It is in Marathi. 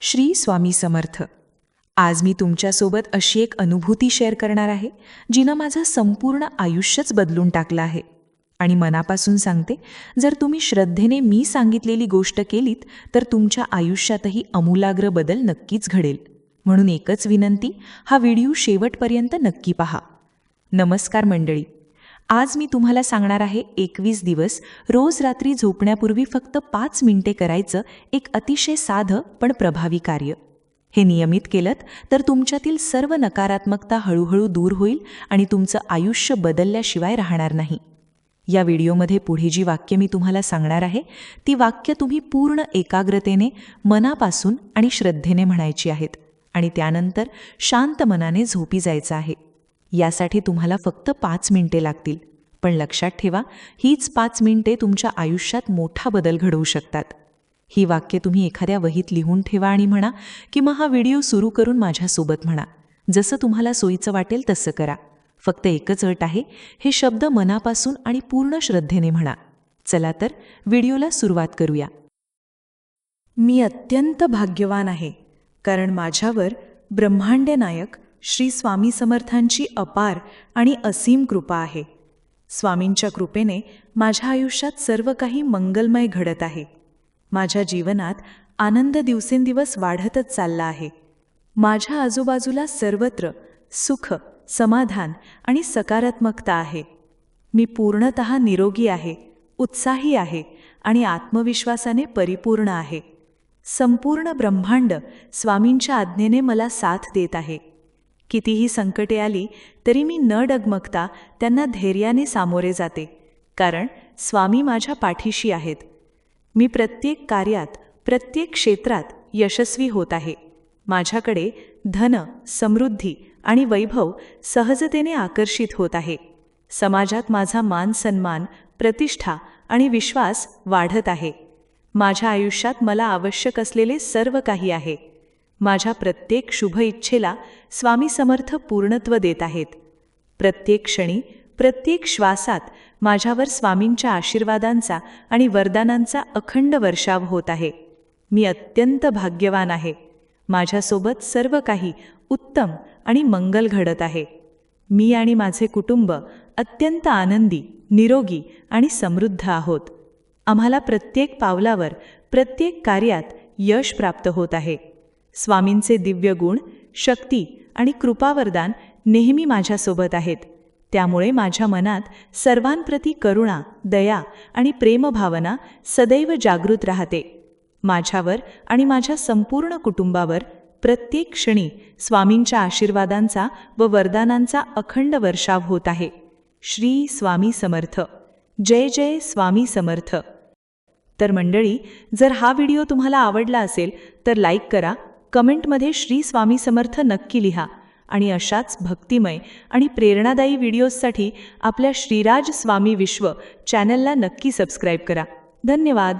श्री स्वामी समर्थ. आज मी तुमच्यासोबत अशी एक अनुभूती शेअर करणार आहे जिनं माझं संपूर्ण आयुष्यच बदलून टाकलं आहे. आणि मनापासून सांगते जर तुम्ही श्रद्धेने मी सांगितलेली गोष्ट केलीत तर तुमच्या आयुष्यातही अमूलाग्र बदल नक्कीच घडेल. म्हणून एकच विनंती हा व्हिडिओ शेवटपर्यंत नक्की पहा. नमस्कार मंडळी. आज मी तुम्हाला सांगणार आहे एकवीस दिवस रोज रात्री झोपण्यापूर्वी फक्त पाच मिनिटे करायचं एक अतिशय साधं पण प्रभावी कार्य. हे नियमित केलं तर तुमच्यातील सर्व नकारात्मकता हळूहळू दूर होईल आणि तुमचं आयुष्य बदलल्याशिवाय राहणार नाही. या व्हिडिओमध्ये पुढे जी वाक्य मी तुम्हाला सांगणार आहे ती वाक्य तुम्ही पूर्ण एकाग्रतेने मनापासून आणि श्रद्धेने म्हणायची आहेत आणि त्यानंतर शांत मनाने झोपी जायचं आहे. यासाठी तुम्हाला फक्त पाच मिनिटे लागतील. पण लक्षात ठेवा हीच पाच मिनिटे तुमच्या आयुष्यात मोठा बदल घडवू शकतात. ही वाक्य तुम्ही एखाद्या वहीत लिहून ठेवा आणि म्हणा किंवा हा व्हिडिओ सुरू करून माझ्यासोबत म्हणा. जसं तुम्हाला सोयीचं वाटेल तसं करा. फक्त एकच अट आहे हे शब्द मनापासून आणि पूर्ण श्रद्धेने म्हणा. चला तर व्हिडिओला सुरुवात करूया. मी अत्यंत भाग्यवान आहे कारण माझ्यावर ब्रह्मांड नायक श्री स्वामी समर्थांची अपार आणि असीम कृपा आहे. स्वामींच्या कृपेने माझ्या आयुष्यात सर्व काही मंगलमय घडत आहे. माझ्या जीवनात आनंद दिवसेंदिवस वाढतच चालला आहे. माझ्या आजूबाजूला सर्वत्र सुख समाधान आणि सकारात्मकता आहे. मी पूर्णत निरोगी आहे उत्साही आहे आणि आत्मविश्वासाने परिपूर्ण आहे. संपूर्ण ब्रह्मांड स्वामींच्या आज्ञेने मला साथ देत आहे. कितीही संकटे आली तरी मी न डगमगता त्यांना धैर्याने सामोरे जाते कारण स्वामी माझ्या पाठीशी आहेत. मी प्रत्येक कार्यात प्रत्येक क्षेत्रात यशस्वी होत आहे. माझ्याकडे धन समृद्धी आणि वैभव सहजतेने आकर्षित होत आहे. समाजात माझा मान सन्मान प्रतिष्ठा आणि विश्वास वाढत आहे. माझ्या आयुष्यात मला आवश्यक असलेले सर्व काही आहे. माझ्या प्रत्येक शुभ इच्छेला स्वामी समर्थ पूर्णत्व देत आहेत. प्रत्येक क्षणी प्रत्येक श्वासात माझ्यावर स्वामींच्या आशीर्वादांचा आणि वरदानांचा अखंड वर्षाव होत आहे. मी अत्यंत भाग्यवान आहे. माझ्यासोबत सर्व काही उत्तम आणि मंगल घडत आहे. मी आणि माझे कुटुंब अत्यंत आनंदी निरोगी आणि समृद्ध आहोत. आम्हाला प्रत्येक पावलावर प्रत्येक कार्यात यश प्राप्त होत आहे. स्वामींचे दिव्य गुण शक्ती आणि कृपावरदान नेहमी माझ्यासोबत आहेत. त्यामुळे माझ्या मनात सर्वांप्रती करुणा दया आणि प्रेमभावना सदैव जागृत राहते. माझ्यावर आणि माझ्या संपूर्ण कुटुंबावर प्रत्येक क्षणी स्वामींच्या आशीर्वादांचा व वरदानांचा अखंड वर्षाव होत आहे. श्री स्वामी समर्थ. जय जय स्वामी समर्थ. तर मंडळी जर हा व्हिडिओ तुम्हाला आवडला असेल तर लाईक करा कमेंटमध्ये श्री स्वामी समर्थ नक्की लिहा आणि अशाच भक्तिमय आणि प्रेरणादायी व्हिडिओजसाठी आपल्या श्रीराज स्वामी विश्व चॅनलला नक्की सबस्क्राईब करा. धन्यवाद.